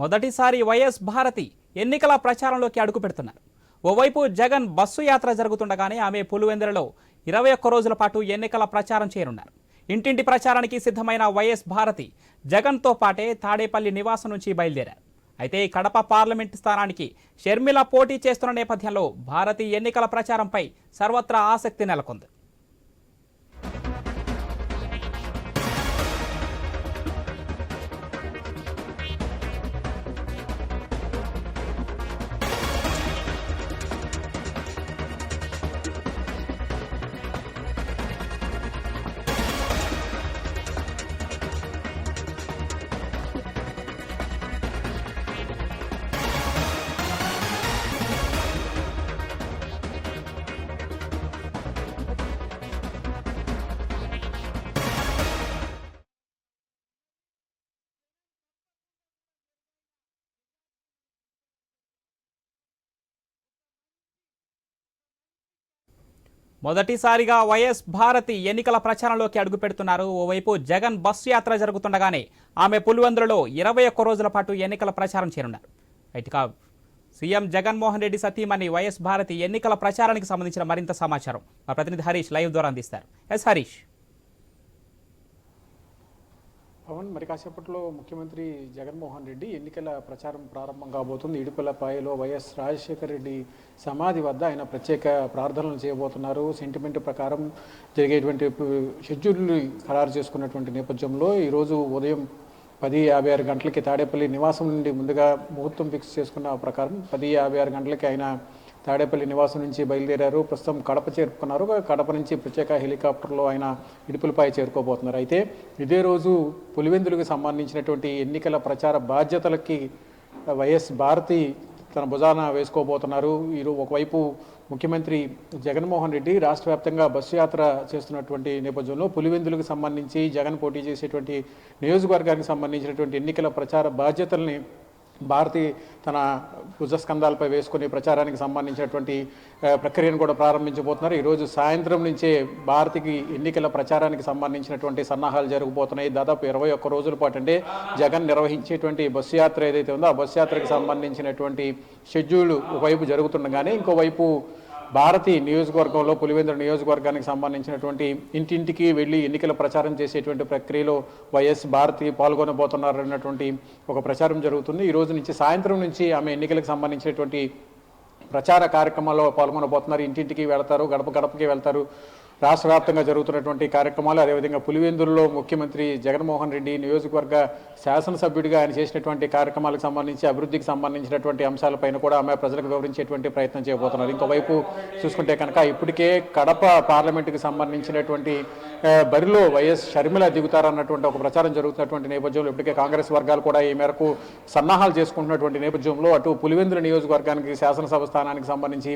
మొదటిసారి వైఎస్ భారతి ఎన్నికల ప్రచారంలోకి అడుగు పెడుతున్నారు ఓవైపు జగన్ బస్సు యాత్ర జరుగుతుండగానే ఆమె పులివెందులలో ఇరవై ఒక్క రోజుల పాటు ఎన్నికల ప్రచారం చేయనున్నారు. ఇంటింటి ప్రచారానికి సిద్ధమైన వైఎస్ భారతి జగన్తో పాటే తాడేపల్లి నివాసం నుంచి బయలుదేరారు. అయితే కడప పార్లమెంట్ స్థానానికి షర్మిల పోటీ చేస్తున్న నేపథ్యంలో భారతి ఎన్నికల ప్రచారంపై సర్వత్రా ఆసక్తి నెలకొంది. మొదటిసారిగా వైఎస్ భారతి ఎన్నికల ప్రచారంలోకి అడుగు పెడుతున్నారు ఓవైపు జగన్ బస్సు యాత్ర జరుగుతుండగానే ఆమె పులివెందులలో ఇరవై ఒక్క రోజుల పాటు ఎన్నికల ప్రచారం చేరున్నారు అయితే సీఎం జగన్మోహన్ రెడ్డి సతీమణి వైఎస్ భారతి ఎన్నికల ప్రచారానికి సంబంధించిన మరింత సమాచారం మా ప్రతినిధి హరీష్ లైవ్ ద్వారా అందిస్తారు. ఎస్ హరీష్. పవన్ మరి కాసేపట్లో ముఖ్యమంత్రి జగన్మోహన్ రెడ్డి ఎన్నికల ప్రచారం ప్రారంభం కాబోతుంది. ఇడుపులపాయలో వైఎస్ రాజశేఖర రెడ్డి సమాధి వద్ద ఆయన ప్రత్యేక ప్రార్థనలు చేయబోతున్నారు. సెంటిమెంట్ ప్రకారం జరిగేటువంటి షెడ్యూల్ ఖరారు చేసుకున్నటువంటి నేపథ్యంలో ఈరోజు ఉదయం పది యాభై ఆరు గంటలకి తాడేపల్లి నివాసం నుండి ముందుగా ముహూర్తం ఫిక్స్ చేసుకున్న ప్రకారం పది యాభై ఆరు గంటలకి ఆయన తాడేపల్లి నివాసం నుంచి బయలుదేరారు. ప్రస్తుతం కడప చేరుకున్నారు. కడప నుంచి ప్రత్యేక హెలికాప్టర్లో ఆయన ఇడుపులపై చేరుకోబోతున్నారు. అయితే ఇదే రోజు పులివెందులకు సంబంధించినటువంటి ఎన్నికల ప్రచార బాధ్యతలకి వైఎస్ భారతి తన భుజాన వేసుకోబోతున్నారు. ఈరో ఒకవైపు ముఖ్యమంత్రి జగన్మోహన్ రెడ్డి రాష్ట్ర వ్యాప్తంగా బస్సు యాత్ర చేస్తున్నటువంటి నేపథ్యంలో పులివెందులకు సంబంధించి జగన్ పోటీ చేసేటువంటి నియోజకవర్గానికి సంబంధించినటువంటి ఎన్నికల ప్రచార బాధ్యతల్ని భారతి తన భుజస్కంధాలపై వేసుకుని ప్రచారానికి సంబంధించినటువంటి ప్రక్రియను కూడా ప్రారంభించబోతున్నారు. ఈరోజు సాయంత్రం నుంచే భారతికి ఎన్నికల ప్రచారానికి సంబంధించినటువంటి సన్నాహాలు జరగబోతున్నాయి. దాదాపు ఇరవై ఒక్క రోజుల పాటు అంటే జగన్ నిర్వహించేటువంటి బస్సు యాత్ర ఏదైతే ఉందో ఆ బస్సు యాత్రకు సంబంధించినటువంటి షెడ్యూల్ ఒకవైపు జరుగుతుండగానే ఇంకోవైపు భారతి నియోజకవర్గంలో పులివెందుల నియోజకవర్గానికి సంబంధించినటువంటి ఇంటింటికి వెళ్ళి ఎన్నికల ప్రచారం చేసేటువంటి ప్రక్రియలో వైఎస్ భారతి పాల్గొనబోతున్నారు అన్నటువంటి ఒక ప్రచారం జరుగుతుంది. ఈ రోజు నుంచి సాయంత్రం నుంచి ఆమె ఎన్నికలకు సంబంధించినటువంటి ప్రచార కార్యక్రమాల్లో పాల్గొనబోతున్నారు. ఇంటింటికి వెళ్తారు గడప గడపకి వెళ్తారు. రాష్ట్ర వ్యాప్తంగా జరుగుతున్నటువంటి కార్యక్రమాలు అదేవిధంగా పులివెందులలో ముఖ్యమంత్రి జగన్మోహన్ రెడ్డి నియోజకవర్గ శాసనసభ్యుడిగా ఆయన చేసినటువంటి కార్యక్రమాలకు సంబంధించి అభివృద్ధికి సంబంధించినటువంటి అంశాలపైన కూడా ఆమె ప్రజలకు వివరించేటువంటి ప్రయత్నం చేయబోతున్నారు. ఇంకోవైపు చూసుకుంటే కనుక ఇప్పటికే కడప పార్లమెంటుకి సంబంధించినటువంటి బరిలో వైఎస్ షర్మిల దిగుతారన్నటువంటి ఒక ప్రచారం జరుగుతున్నటువంటి నేపథ్యంలో ఇప్పటికే కాంగ్రెస్ వర్గాలు కూడా ఈ మేరకు సన్నాహాలు చేసుకుంటున్నటువంటి నేపథ్యంలో అటు పులివెందుల నియోజకవర్గానికి శాసనసభ స్థానానికి సంబంధించి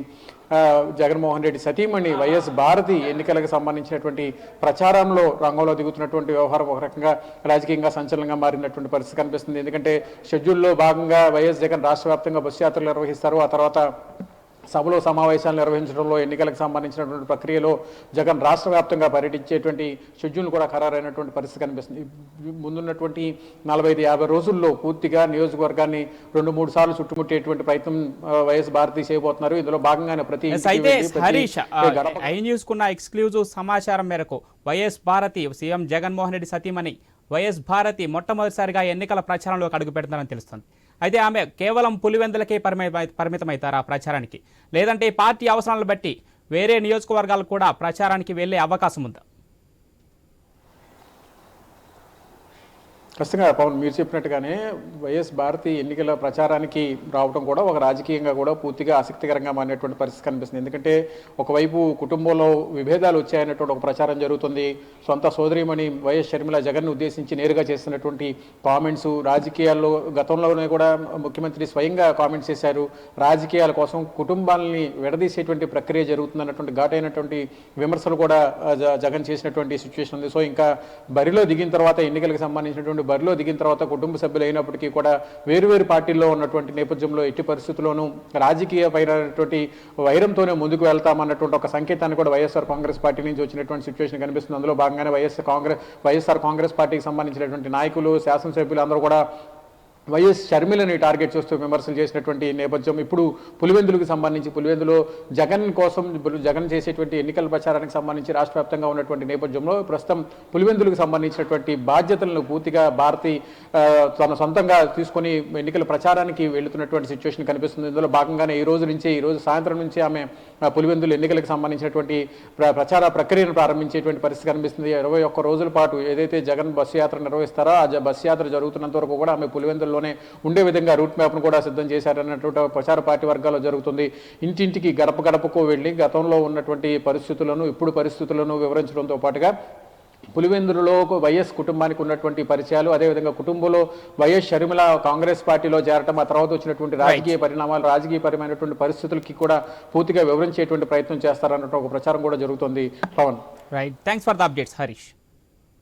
జగన్మోహన్ రెడ్డి సతీమణి వైఎస్ భారతి ఎన్నికలకు సంబంధించినటువంటి ప్రచారంలో రంగంలో దిగుతున్నటువంటి వ్యవహారం ఒక రకంగా రాజకీయంగా సంచలనంగా మారినటువంటి పరిస్థితి కనిపిస్తుంది. ఎందుకంటే షెడ్యూల్లో భాగంగా వైఎస్ జగన్ రాష్ట్ర వ్యాప్తంగా బస్సు యాత్రలు నిర్వహిస్తారు. ఆ తర్వాత సభలో సమావేశాలు నిర్వహించడంలో ఎన్నికలకు సంబంధించినటువంటి ప్రక్రియలో జగన్ రాష్ట్ర వ్యాప్తంగా పర్యటించేటువంటి షెడ్యూల్ కూడా ఖరారైనటువంటి పరిస్థితి కనిపిస్తుంది. ముందున్నటువంటి నలభై ఐదు యాభై రోజుల్లో పూర్తిగా నియోజకవర్గాన్ని రెండు మూడు సార్లు చుట్టుముట్టేటువంటి ప్రయత్నం వైఎస్ భారతి చేయబోతున్నారు. ఇందులో భాగంగానే ప్రతి ఐ న్యూస్ కున్న ఎక్స్క్లూజివ్ సమాచారం మేరకు వైఎస్ భారతి సీఎం జగన్మోహన్ రెడ్డి సతీమణి వైఎస్ భారతి మొట్టమొదటిసారిగా ఎన్నికల ప్రచారంలోకి అడుగు పెడుతున్నారని తెలుస్తుంది. అయితే ఆమె కేవలం పులివెందులకే పరిమి పరిమితమవుతారు ఆ ప్రచారానికి. లేదంటే ఈ పార్టీ అవసరాలను బట్టి వేరే నియోజకవర్గాలు కూడా ప్రచారానికి వెళ్ళే అవకాశం ఉందా. ఖచ్చితంగా పవన్ మీరు చెప్పినట్టుగానే వైఎస్ భారతి ఎన్నికల ప్రచారానికి రావడం కూడా ఒక రాజకీయంగా కూడా పూర్తిగా ఆసక్తికరంగా మారినటువంటి పరిస్థితి కనిపిస్తుంది. ఎందుకంటే ఒకవైపు కుటుంబంలో విభేదాలు వచ్చాయన్నటువంటి ఒక ప్రచారం జరుగుతుంది. సొంత సోదరిమణి వైఎస్ షర్మిల జగన్ ఉద్దేశించి నేరుగా చేస్తున్నటువంటి కామెంట్స్ రాజకీయాల్లో గతంలోనే కూడా ముఖ్యమంత్రి స్వయంగా కామెంట్స్ చేశారు. రాజకీయాల కోసం కుటుంబాలని విడదీసేటువంటి ప్రక్రియ జరుగుతుందన్నటువంటి ఘాటైనటువంటి విమర్శలు కూడా జ- జగన్ చేసినటువంటి సిచ్యువేషన్ ఉంది. సో ఇంకా బరిలో దిగిన తర్వాత ఎన్నికలకు సంబంధించినటువంటి బరిలో దిగిన తర్వాత కుటుంబ సభ్యులు అయినప్పటికీ కూడా వేరువేరు పార్టీల్లో ఉన్నటువంటి నేపథ్యంలో ఎట్టి పరిస్థితుల్లోనూ రాజకీయ పైనటువంటి వైరంతోనే ముందుకు వెళ్తామన్నటువంటి ఒక సంకేతాన్ని కూడా వైఎస్ఆర్ కాంగ్రెస్ పార్టీ నుంచి వచ్చినటువంటి సిచ్యువేషన్ కనిపిస్తుంది. అందులో భాగంగానే వైఎస్ఆర్ కాంగ్రెస్ వైఎస్ఆర్ కాంగ్రెస్ పార్టీకి సంబంధించినటువంటి నాయకులు శాసనసభ్యులు అందరూ కూడా వైఎస్ షర్మిలని టార్గెట్ చేస్తూ విమర్శలు చేసినటువంటి నేపథ్యం ఇప్పుడు పులివెందులకు సంబంధించి పులివెందులో జగన్ కోసం జగన్ చేసేటువంటి ఎన్నికల ప్రచారానికి సంబంధించి రాష్ట్ర వ్యాప్తంగా ఉన్నటువంటి నేపథ్యంలో ప్రస్తుతం పులివెందులకు సంబంధించినటువంటి బాధ్యతలను పూర్తిగా భారతి తన సొంతంగా తీసుకొని ఎన్నికల ప్రచారానికి వెళుతున్నటువంటి సిచ్యువేషన్ కనిపిస్తుంది. ఇందులో భాగంగానే ఈ రోజు నుంచి ఈ రోజు సాయంత్రం నుంచి ఆమె పులివెందులు ఎన్నికలకు సంబంధించినటువంటి ప్ర- ప్రచార ప్రక్రియను ప్రారంభించేటువంటి పరిస్థితి కనిపిస్తుంది. ఇరవై ఒక్క రోజుల పాటు ఏదైతే జగన్ బస్సు యాత్ర నిర్వహిస్తారో ఆ బస్సు యాత్ర జరుగుతున్నంత వరకు కూడా ఆమె పులివెందుల్లోనే ఉండే విధంగా రూట్ మ్యాప్ను కూడా సిద్ధం చేశారన్నటువంటి ప్రచార పార్టీ వర్గాల్లో జరుగుతుంది. ఇంటింటికి గడప గడపకు వెళ్ళి గతంలో ఉన్నటువంటి పరిస్థితులను ఇప్పుడు పరిస్థితులను వివరించడంతో పాటుగా పులివెందులలో వైఎస్ కుటుంబానికి ఉన్నటువంటి పరిచయాలు అదేవిధంగా కుటుంబంలో వైఎస్ షర్మిల కాంగ్రెస్ పార్టీలో చేరటం ఆ తర్వాత వచ్చినటువంటి రాజకీయ పరిణామాలు రాజకీయపరమైనటువంటి పరిస్థితులకి కూడా పూర్తిగా వివరించేటువంటి ప్రయత్నం చేస్తారన్నట్టు ఒక ప్రచారం కూడా జరుగుతుంది. Pawan. Right thanks for the updates Harish